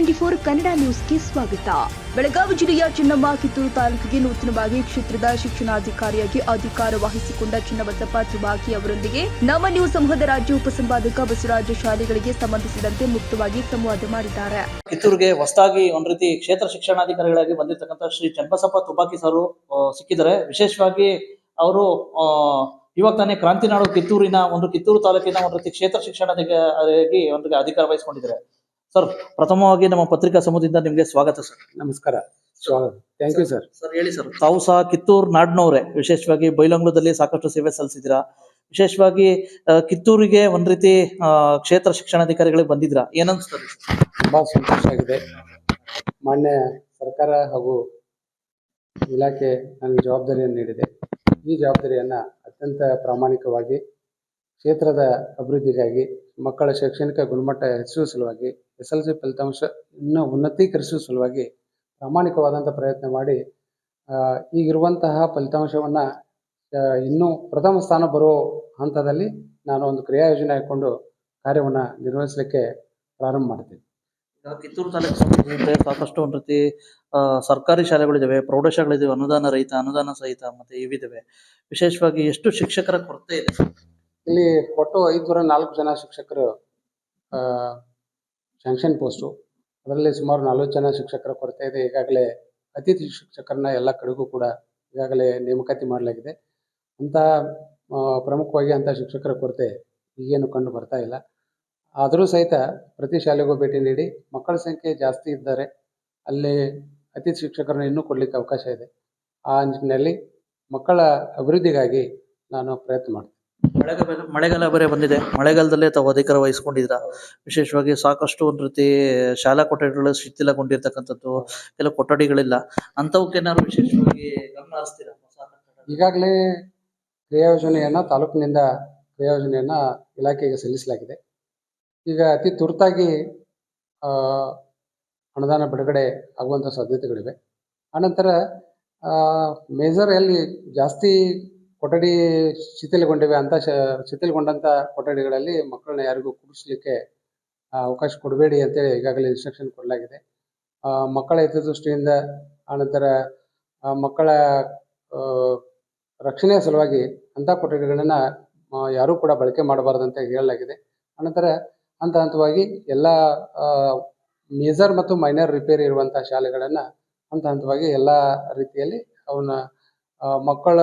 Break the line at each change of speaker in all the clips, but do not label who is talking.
Twenty four Kannada ನ್ಯೂಸ್ಗೆ ಸ್ವಾಗತ. ಬೆಳಗಾವಿ ಜಿಲ್ಲೆಯ ಚಿನ್ನಮ್ಮ, ಕಿತ್ತೂರು ತಾಲೂಕಿಗೆ ನೂತನವಾಗಿ ಕ್ಷೇತ್ರದ ಶಿಕ್ಷಣಾಧಿಕಾರಿಯಾಗಿ ಅಧಿಕಾರ ವಹಿಸಿಕೊಂಡ ಚಿನ್ನಬಸಪ್ಪ ತುಬಾಕಿ ಅವರೊಂದಿಗೆ ನಮ್ಮ ನ್ಯೂಸ್ ಸಮೂಹದ ರಾಜ್ಯ ಉಪಸಂಪಾದಕ ಬಸವರಾಜ ಶಾಲೆಗಳಿಗೆ ಸಂಬಂಧಿಸಿದಂತೆ ಮುಕ್ತವಾಗಿ ಸಂವಾದ ಮಾಡಿದ್ದಾರೆ.
ಕಿತ್ತೂರಿಗೆ ಹೊಸದಾಗಿ ಒಂದ್ ರೀತಿ ಕ್ಷೇತ್ರ ಶಿಕ್ಷಣಾಧಿಕಾರಿಗಳಾಗಿ ಬಂದಿರತಕ್ಕಂಥ ಶ್ರೀ ಚನ್ನಬಸಪ್ಪ ತುಬಾಕಿ ಸರ್ ಸಿಕ್ಕಿದ್ದಾರೆ. ವಿಶೇಷವಾಗಿ ಅವರು ಇವಾಗ ತಾನೇ ಕ್ರಾಂತಿನಾಡು ಕಿತ್ತೂರಿನ ಒಂದು ಕಿತ್ತೂರು ತಾಲೂಕಿನ ಒಂದು ರೀತಿ ಕ್ಷೇತ್ರ ಶಿಕ್ಷಣಾಧಿಕಾರಿಯಾಗಿ ಒಂದು ಅಧಿಕಾರ ವಹಿಸಿಕೊಂಡಿದ್ದಾರೆ. ಸರ್ ಪ್ರಥಮವಾಗಿ ನಮ್ಮ ಪತ್ರಿಕಾ ಸಮೂಹದಿಂದ ನಿಮಗೆ ಸ್ವಾಗತ ಸರ್
ನಮಸ್ಕಾರ. ಸ್ವಾಗತ. ಥ್ಯಾಂಕ್ ಯು ಸರ್
ಸರ್ ಹೇಳಿ ಸರ್ ತಾವು ಸಹ ಕಿತ್ತೂರು ನಾಡಿನವರೇ. ವಿಶೇಷವಾಗಿ ಬೈಲಂಗ್ಲದಲ್ಲಿ ಸಾಕಷ್ಟು ಸೇವೆ ಸಲ್ಲಿಸಿದ್ರಾ ವಿಶೇಷವಾಗಿ ಕಿತ್ತೂರಿಗೆ ಒಂದ್ ರೀತಿ ಕ್ಷೇತ್ರ ಶಿಕ್ಷಣಾಧಿಕಾರಿಗಳಿಗೆ ಬಂದಿದ್ರಾ ಏನನ್ಸ್ತಾರೆ
ತುಂಬಾ ಸಂತೋಷ ಆಗಿದೆ. ಮಾನ್ಯ ಸರ್ಕಾರ ಹಾಗೂ ಇಲಾಖೆ ನನಗೆ ಜವಾಬ್ದಾರಿಯನ್ನು ನೀಡಿದೆ. ಈ ಜವಾಬ್ದಾರಿಯನ್ನ ಅತ್ಯಂತ ಪ್ರಾಮಾಣಿಕವಾಗಿ ಕ್ಷೇತ್ರದ ಅಭಿವೃದ್ಧಿಗಾಗಿ ಮಕ್ಕಳ ಶೈಕ್ಷಣಿಕ ಗುಣಮಟ್ಟ ಹೆಚ್ಚಿಸುವ ಸಲುವಾಗಿ, ಎಸ್ ಎಲ್ ಸಿ ಫಲಿತಾಂಶ ಇನ್ನೂ ಉನ್ನತೀಕರಿಸುವ ಸಲುವಾಗಿ ಪ್ರಾಮಾಣಿಕವಾದಂಥ ಪ್ರಯತ್ನ ಮಾಡಿ ಈಗಿರುವಂತಹ ಫಲಿತಾಂಶವನ್ನು ಇನ್ನೂ ಪ್ರಥಮ ಸ್ಥಾನ ಬರೋ ಹಂತದಲ್ಲಿ ನಾನು ಒಂದು ಕ್ರಿಯಾ ಯೋಜನೆ ಹಾಕ್ಕೊಂಡು ಕಾರ್ಯವನ್ನು ನಿರ್ವಹಿಸಲಿಕ್ಕೆ ಪ್ರಾರಂಭ ಮಾಡ್ತೀನಿ.
ಕಿತ್ತೂರು ತಾಲೂಕು ಸಂಬಂಧಿಸಿದಂತೆ ಸಾಕಷ್ಟು ಒಂದು ರೀತಿ ಸರ್ಕಾರಿ ಶಾಲೆಗಳಿದ್ದಾವೆ ಪ್ರೌಢಶಾಲೆಗಳಿದ್ದಾವೆ ಅನುದಾನ ರಹಿತ, ಅನುದಾನ ಸಹಿತ ಮತ್ತೆ ಇವಿದಾವೆ. ವಿಶೇಷವಾಗಿ ಎಷ್ಟು ಶಿಕ್ಷಕರ ಕೊರತೆ ಇದೆ?
ಇಲ್ಲಿ ಒಟ್ಟು ಐದುನೂರ ನಾಲ್ಕು ಜನ ಶಿಕ್ಷಕರು ಶಾಂಕ್ಷನ್ ಪೋಸ್ಟು ಅದರಲ್ಲಿ ಸುಮಾರು ನಲವತ್ತು ಜನ ಶಿಕ್ಷಕರ ಕೊರತೆ ಇದೆ. ಈಗಾಗಲೇ ಅತಿಥಿ ಶಿಕ್ಷಕರನ್ನ ಎಲ್ಲ ಕಡೆಗೂ ಕೂಡ ಈಗಾಗಲೇ ನೇಮಕಾತಿ ಮಾಡಲಾಗಿದೆ. ಅಂಥ ಪ್ರಮುಖವಾಗಿ ಅಂಥ ಶಿಕ್ಷಕರ ಕೊರತೆ ಈಗೇನು ಕಂಡು ಬರ್ತಾ ಇಲ್ಲ. ಆದರೂ ಸಹಿತ ಪ್ರತಿ ಶಾಲೆಗೂ ಭೇಟಿ ನೀಡಿ ಮಕ್ಕಳ ಸಂಖ್ಯೆ ಜಾಸ್ತಿ ಇದ್ದಾರೆ ಅಲ್ಲಿ ಅತಿಥಿ ಶಿಕ್ಷಕರನ್ನ ಇನ್ನೂ ಕೊಡಲಿಕ್ಕೆ ಅವಕಾಶ ಇದೆ. ಆ ನಿಟ್ಟಿನಲ್ಲಿ ಮಕ್ಕಳ ಅಭಿವೃದ್ಧಿಗಾಗಿ ನಾನು ಪ್ರಯತ್ನ ಮಾಡ್ತೀನಿ.
ಮಳೆಗಾಲ ಮಳೆಗಾಲ ಬೇರೆ ಬಂದಿದೆ. ಮಳೆಗಾಲದಲ್ಲೇ ತಾವು ಅಧಿಕಾರ ವಹಿಸ್ಕೊಂಡಿದ್ರ ವಿಶೇಷವಾಗಿ ಸಾಕಷ್ಟು ಒಂದ್ ರೀತಿ ಶಾಲಾ ಕೊಠಡಿಗಳು ಶಿಥಿಲಗೊಂಡಿರ್ತಕ್ಕಂಥದ್ದು, ಕೆಲವು ಕೊಠಡಿಗಳಿಲ್ಲ. ಅಂಥವಕ್ಕೇನಾದ್ರು ವಿಶೇಷವಾಗಿ ಗಮನ ಹರಿಸ್ತೀರಾ?
ಈಗಾಗಲೇ ಕ್ರಿಯಾ ಯೋಜನೆಯನ್ನು, ತಾಲೂಕಿನಿಂದ ಕ್ರಿಯಾ ಯೋಜನೆಯನ್ನು ಇಲಾಖೆಗೆ ಸಲ್ಲಿಸಲಾಗಿದೆ. ಈಗ ಅತಿ ತುರ್ತಾಗಿ ಅನುದಾನ ಬಿಡುಗಡೆ ಆಗುವಂಥ ಸಾಧ್ಯತೆಗಳಿವೆ. ಆನಂತರ ಮೇಜರ್ ಅಲ್ಲಿ ಜಾಸ್ತಿ ಕೊಠಡಿ ಶಿಥಿಲಗೊಂಡಿವೆ ಅಂತ ಶಿಥಿಲಗೊಂಡಂತ ಕೊಠಡಿಗಳಲ್ಲಿ ಮಕ್ಕಳನ್ನ ಯಾರಿಗೂ ಕೂಡಿಸ್ಲಿಕ್ಕೆ ಅವಕಾಶ ಕೊಡಬೇಡಿ ಅಂತೇಳಿ ಈಗಾಗಲೇ ಇನ್ಸ್ಟ್ರಕ್ಷನ್ ಕೊಡಲಾಗಿದೆ. ಮಕ್ಕಳ ಹಿತದೃಷ್ಟಿಯಿಂದ ಆನಂತರ ಮಕ್ಕಳ ರಕ್ಷಣೆಯ ಸಲುವಾಗಿ ಅಂಥ ಕೊಠಡಿಗಳನ್ನ ಯಾರೂ ಕೂಡ ಬಳಕೆ ಮಾಡಬಾರ್ದು ಅಂತ ಹೇಳಲಾಗಿದೆ. ಅನಂತರ ಹಂತ ಹಂತವಾಗಿ ಎಲ್ಲ ಮೇಜರ್ ಮತ್ತು ಮೈನರ್ ರಿಪೇರಿ ಇರುವಂಥ ಶಾಲೆಗಳನ್ನು ಹಂತ ಹಂತವಾಗಿ ಎಲ್ಲ ರೀತಿಯಲ್ಲಿ ಅವನ್ನ ಮಕ್ಕಳ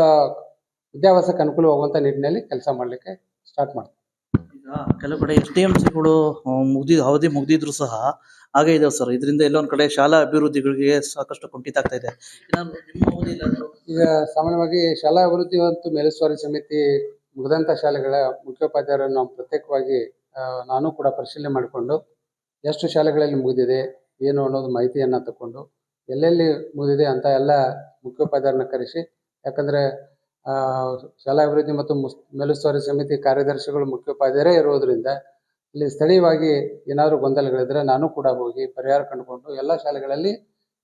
ವಿದ್ಯಾಭ್ಯಾಸಕ್ಕೆ ಅನುಕೂಲವಾಗುವಂಥ ನಿಟ್ಟಿನಲ್ಲಿ ಕೆಲಸ ಮಾಡಲಿಕ್ಕೆ ಸ್ಟಾರ್ಟ್ ಮಾಡ್ತೀವಿ.
ಈಗ ಕೆಲವು ಕಡೆ ಎಸ್ ಡಿ ಎಂ ಸಿಗಳು ಮುಗ್ದಿ ಅವಧಿ ಮುಗ್ದಿದ್ರು ಸಹ ಹಾಗೆ ಇದಾವೆ ಸರ್. ಇದರಿಂದ ಎಲ್ಲೊಂದು ಕಡೆ ಶಾಲಾ ಅಭಿವೃದ್ಧಿಗಳಿಗೆ ಸಾಕಷ್ಟು ಕುಂಠಿತ ಆಗ್ತಾ ಇದೆ.
ಈಗ ಸಾಮಾನ್ಯವಾಗಿ ಶಾಲಾ ಅಭಿವೃದ್ಧಿ ಮತ್ತು ಮೇಲುಸ್ತುವಾರಿ ಸಮಿತಿ ಮುಗಿದಂಥ ಶಾಲೆಗಳ ಮುಖ್ಯೋಪಾಧ್ಯಾಯರನ್ನು ನಾವು ಪ್ರತ್ಯೇಕವಾಗಿ ನಾನು ಕೂಡ ಪರಿಶೀಲನೆ ಮಾಡಿಕೊಂಡು ಎಷ್ಟು ಶಾಲೆಗಳಲ್ಲಿ ಮುಗಿದಿದೆ ಏನು ಅನ್ನೋದು ಮಾಹಿತಿಯನ್ನು ತಗೊಂಡು ಎಲ್ಲೆಲ್ಲಿ ಮುಗಿದಿದೆ ಅಂತ ಎಲ್ಲ ಮುಖ್ಯೋಪಾಧ್ಯಾಯರನ್ನ ಕರೆಸಿ ಯಾಕಂದರೆ ಶಾಲಾ ಅಭಿವೃದ್ಧಿ ಮತ್ತು ಮುಸ್ ಮೇಲುಸ್ತುವಾರಿ ಸಮಿತಿ ಕಾರ್ಯದರ್ಶಿಗಳು ಮುಖ್ಯೋಪಾಧ್ಯಾಯರೇ ಇರೋದ್ರಿಂದ ಇಲ್ಲಿ ಸ್ಥಳೀಯವಾಗಿ ಏನಾದರೂ ಗೊಂದಲಗಳಿದ್ರೆ ನಾನು ಕೂಡ ಹೋಗಿ ಪರಿಹಾರ ಕಂಡುಕೊಂಡು ಎಲ್ಲ ಶಾಲೆಗಳಲ್ಲಿ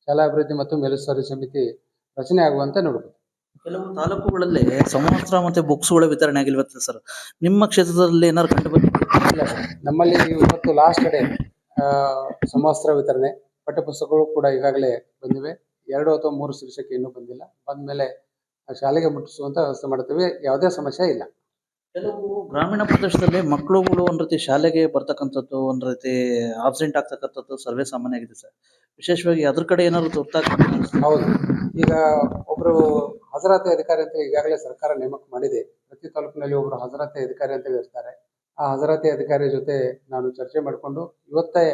ಶಾಲಾ ಅಭಿವೃದ್ಧಿ ಮತ್ತು ಮೇಲುಸ್ತುವಾರಿ ಸಮಿತಿ ರಚನೆ ಆಗುವಂತೆ ನೋಡಬೇಕು
ಕೆಲವು ತಾಲೂಕುಗಳಲ್ಲಿ ಸಮವಸ್ತ್ರ ಮತ್ತೆ ಬುಕ್ಸ್ಗಳ ವಿತರಣೆ ಆಗಿಲ್ವತ್ತೆ ಸರ್. ನಿಮ್ಮ ಕ್ಷೇತ್ರದಲ್ಲಿ ಏನಾದ್ರು ಕಂಡು
ಸರ್. ನಮ್ಮಲ್ಲಿ ಇವತ್ತು ಲಾಸ್ಟ್ ಡೇ ಸಮವಸ್ತ್ರ ವಿತರಣೆ. ಪಠ್ಯಪುಸ್ತಕಗಳು ಕೂಡ ಈಗಾಗಲೇ ಬಂದಿವೆ. ಎರಡು ಅಥವಾ ಮೂರು ಶೀರ್ಷಕ್ಕೆ ಇನ್ನೂ ಬಂದಿಲ್ಲ. ಬಂದಮೇಲೆ ಶಾಲೆಗೆ ಮುಟ್ಟಿಸುವಂತ ವ್ಯವಸ್ಥೆ ಮಾಡ್ತೀವಿ. ಯಾವುದೇ ಸಮಸ್ಯೆ ಇಲ್ಲ.
ಕೆಲವು ಗ್ರಾಮೀಣ ಪ್ರದೇಶದಲ್ಲಿ ಮಕ್ಕಳುಗಳು ಒಂದ್ ರೀತಿ ಶಾಲೆಗೆ ಬರ್ತಕ್ಕಂಥದ್ದು ಒಂದ್ ರೀತಿ ಆಬ್ಸೆಂಟ್ ಆಗ್ತಕ್ಕಂಥದ್ದು ಸರ್ವೇ ಸಾಮಾನ್ಯ ಆಗಿದೆ ಸರ್. ವಿಶೇಷವಾಗಿ ಅದ್ರ ಕಡೆ ಏನಾದ್ರು ತುರ್ತಾಗ
ಹೌದು. ಈಗ ಒಬ್ರು ಹಾಜರಾತಿ ಅಧಿಕಾರಿ ಅಂತ ಈಗಾಗಲೇ ಸರ್ಕಾರ ನೇಮಕ ಮಾಡಿದೆ. ಪ್ರತಿ ತಾಲೂಕಿನಲ್ಲಿ ಒಬ್ರು ಹಾಜರಾತಿ ಅಧಿಕಾರಿ ಅಂತ ಇರ್ತಾರೆ. ಆ ಹಾಜರಾತಿ ಅಧಿಕಾರಿ ಜೊತೆ ನಾನು ಚರ್ಚೆ ಮಾಡಿಕೊಂಡು ಇವತ್ತೇ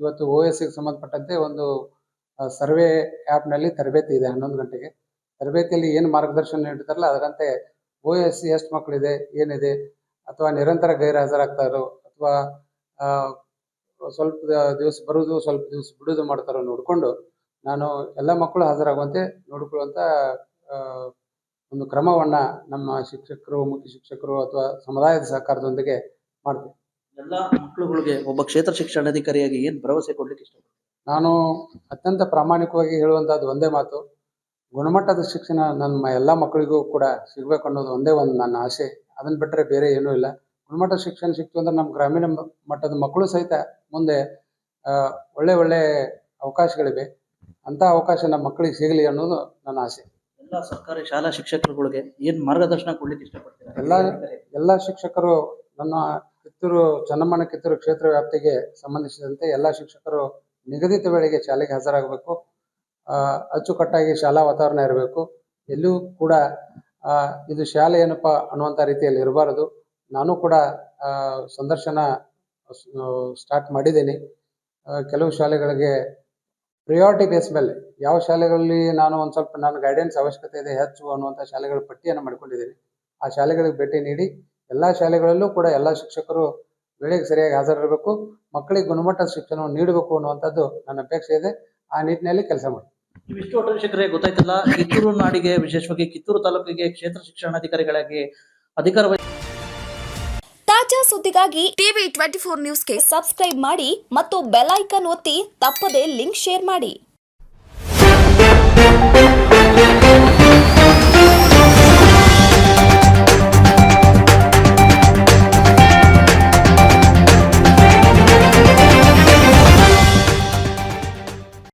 ಇವತ್ತು ಓ ಎಸ್ಗೆ ಸಂಬಂಧಪಟ್ಟಂತೆ ಒಂದು ಸರ್ವೆ ಆ್ಯಪ್ನಲ್ಲಿ ತರಬೇತಿ ಇದೆ ಹನ್ನೊಂದು ಗಂಟೆಗೆ. ತರಬೇತಿಯಲ್ಲಿ ಏನು ಮಾರ್ಗದರ್ಶನ ನೀಡ್ತಾರಲ್ಲ ಅದರಂತೆ ಓ ಎಸ್ ಸಿ ಎಷ್ಟು ಮಕ್ಕಳಿದೆ ಏನಿದೆ ಅಥವಾ ನಿರಂತರ ಗೈರ ಹಾಜರಾಗ್ತಾರೋ ಅಥವಾ ಆ, ಸ್ವಲ್ಪ ದಿವಸ ಬರುವುದು ಸ್ವಲ್ಪ ದಿವಸ ಬಿಡುವುದು ಮಾಡ್ತಾರೋ ನೋಡಿಕೊಂಡು ನಾನು ಎಲ್ಲ ಮಕ್ಕಳು ಹಾಜರಾಗುವಂತೆ ನೋಡಿಕೊಳ್ಳುವಂಥ ಒಂದು ಕ್ರಮವನ್ನು ನಮ್ಮ ಶಿಕ್ಷಕರು ಮುಖ್ಯ ಶಿಕ್ಷಕರು ಅಥವಾ ಸಮುದಾಯದ ಸಹಕಾರದೊಂದಿಗೆ ಮಾಡ್ತೀವಿ
ಎಲ್ಲ ಮಕ್ಕಳುಗಳಿಗೆ ಒಬ್ಬ ಕ್ಷೇತ್ರ ಶಿಕ್ಷಣಾಧಿಕಾರಿಯಾಗಿ ಏನು ಭರವಸೆ ಕೊಡ್ಲಿಕ್ಕೆ ಇಷ್ಟ
ನಾನು ಅತ್ಯಂತ ಪ್ರಾಮಾಣಿಕವಾಗಿ ಹೇಳುವಂಥದ್ದು ಒಂದೇ ಮಾತು. ಗುಣಮಟ್ಟದ ಶಿಕ್ಷಣ ನನ್ನ ಎಲ್ಲ ಮಕ್ಕಳಿಗೂ ಕೂಡ ಸಿಗಬೇಕು ಅನ್ನೋದು ಒಂದೇ ಒಂದು ನನ್ನ ಆಸೆ. ಅದನ್ನು ಬಿಟ್ಟರೆ ಬೇರೆ ಏನೂ ಇಲ್ಲ. ಗುಣಮಟ್ಟದ ಶಿಕ್ಷಣ ಸಿಕ್ತು ಅಂದ್ರೆ ನಮ್ಮ ಗ್ರಾಮೀಣ ಮಟ್ಟದ ಮಕ್ಕಳು ಸಹಿತ ಮುಂದೆ ಒಳ್ಳೆ ಒಳ್ಳೆ ಅವಕಾಶಗಳಿವೆ. ಅಂತ ಅವಕಾಶ ನಮ್ಮ ಮಕ್ಕಳಿಗೆ ಸಿಗಲಿ ಅನ್ನೋದು ನನ್ನ ಆಸೆ.
ಎಲ್ಲ ಸರ್ಕಾರಿ ಶಾಲಾ ಶಿಕ್ಷಕರುಗಳಿಗೆ ಏನ್ ಮಾರ್ಗದರ್ಶನ ಕೊಡ್ಲಿಕ್ಕೆ ಇಷ್ಟಪಡ್ತೀರಾ?
ಎಲ್ಲ ಎಲ್ಲ ಶಿಕ್ಷಕರು ನನ್ನ ಕಿತ್ತೂರು ಚನ್ನಮ್ಮನ ಕಿತ್ತೂರು ಕ್ಷೇತ್ರ ವ್ಯಾಪ್ತಿಗೆ ಸಂಬಂಧಿಸಿದಂತೆ ಎಲ್ಲ ಶಿಕ್ಷಕರು ನಿಗದಿತ ವೇಳೆಗೆ ಶಾಲೆಗೆ ಹಾಜರಾಗಬೇಕು. ಅಚ್ಚುಕಟ್ಟಾಗಿ ಶಾಲಾ ವಾತಾವರಣ ಇರಬೇಕು. ಎಲ್ಲೂ ಕೂಡ ಇದು ಶಾಲೆ ಏನಪ್ಪ ಅನ್ನುವಂಥ ರೀತಿಯಲ್ಲಿ ಇರಬಾರದು. ನಾನು ಕೂಡ ಸಂದರ್ಶನ ಸ್ಟಾರ್ಟ್ ಮಾಡಿದ್ದೀನಿ. ಕೆಲವು ಶಾಲೆಗಳಿಗೆ ಪ್ರಿಯಾರಿಟಿ ಬೇಸ್ ಮೇಲೆ. ಯಾವ ಶಾಲೆಗಳಲ್ಲಿ ನಾನು ಒಂದು ಸ್ವಲ್ಪ ನಾನು ಗೈಡೆನ್ಸ್ ಅವಶ್ಯಕತೆ ಇದೆ, ಹೆಚ್ಚು ಅನ್ನುವಂಥ ಶಾಲೆಗಳ ಪಟ್ಟಿಯನ್ನು ಮಾಡ್ಕೊಂಡಿದ್ದೀನಿ. ಆ ಶಾಲೆಗಳಿಗೆ ಭೇಟಿ ನೀಡಿ, ಎಲ್ಲ ಶಾಲೆಗಳಲ್ಲೂ ಕೂಡ ಎಲ್ಲ ಶಿಕ್ಷಕರು ವೇಳೆಗೆ ಸರಿಯಾಗಿ ಹಾಜರಿರಬೇಕು. ಮಕ್ಕಳಿಗೆ ಗುಣಮಟ್ಟದ ಶಿಕ್ಷಣವನ್ನು ನೀಡಬೇಕು ಅನ್ನುವಂಥದ್ದು ನನ್ನ ಅಪೇಕ್ಷೆ ಇದೆ. ಆ ನಿಟ್ಟಿನಲ್ಲಿ ಕೆಲಸ ಮಾಡಿ.
ಇವಿಷ್ಟು ಅಟಲ್ ಶಿಕ್ಷಕರೇ ಗೊತ್ತಾಯ್ತಲ್ಲ? ಕಿತ್ತೂರು ನಾಡಿಗೆ, ವಿಶೇಷವಾಗಿ ಕಿತ್ತೂರು ತಾಲೂಕಿಗೆ ಕ್ಷೇತ್ರ ಶಿಕ್ಷಣಾಧಿಕಾರಿಗಳಾಗಿ ಅಧಿಕಾರ
ತಾಜಾ ಸುದ್ದಿಗಾಗಿ ಟಿವಿ ಟ್ವೆಂಟಿ ಫೋರ್ ನ್ಯೂಸ್ಗೆ ಸಬ್ಸ್ಕ್ರೈಬ್ ಮಾಡಿ ಮತ್ತು ಬೆಲ್ ಐಕನ್ ಒತ್ತಿ ತಪ್ಪದೇ ಲಿಂಕ್ ಶೇರ್ ಮಾಡಿ.